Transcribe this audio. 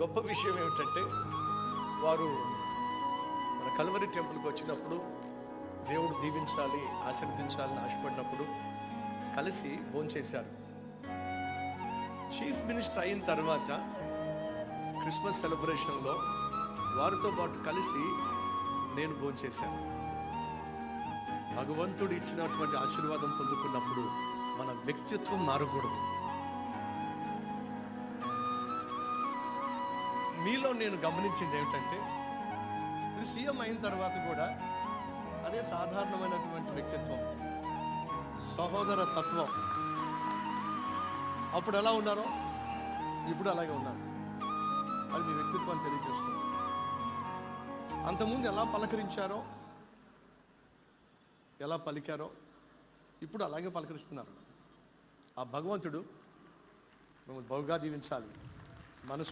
గొప్ప విషయం ఏమిటంటే వారు మన కల్వరి టెంపుల్కి వచ్చినప్పుడు దేవుడు దీవించాలి ఆశీర్వదించాలని ఆశపడినప్పుడు కలిసి భోంచేశారు చీఫ్ మినిస్టర్ అయిన తర్వాత క్రిస్మస్ సెలబ్రేషన్లో వారితో పాటు కలిసి నేను భోంచేశాను భగవంతుడు ఇచ్చినటువంటి ఆశీర్వాదం పొందుకున్నప్పుడు మన వ్యక్తిత్వం మారకూడదు. మీలో నేను గమనించింది ఏమిటంటే మీరు సీఎం అయిన తర్వాత కూడా అదే సాధారణమైనటువంటి వ్యక్తిత్వం సహోదర తత్వం. అప్పుడు ఎలా ఉన్నారో ఇప్పుడు అలాగే ఉన్నారు. అది మీ వ్యక్తిత్వాన్ని తెలియజేస్తుంది. అంతకుముందు ఎలా పలకరించారో ఎలా పలికారో ఇప్పుడు అలాగే పలకరిస్తున్నారు. ఆ భగవంతుడు మిమ్మల్ని బహుగా దీవించాలి. మనసు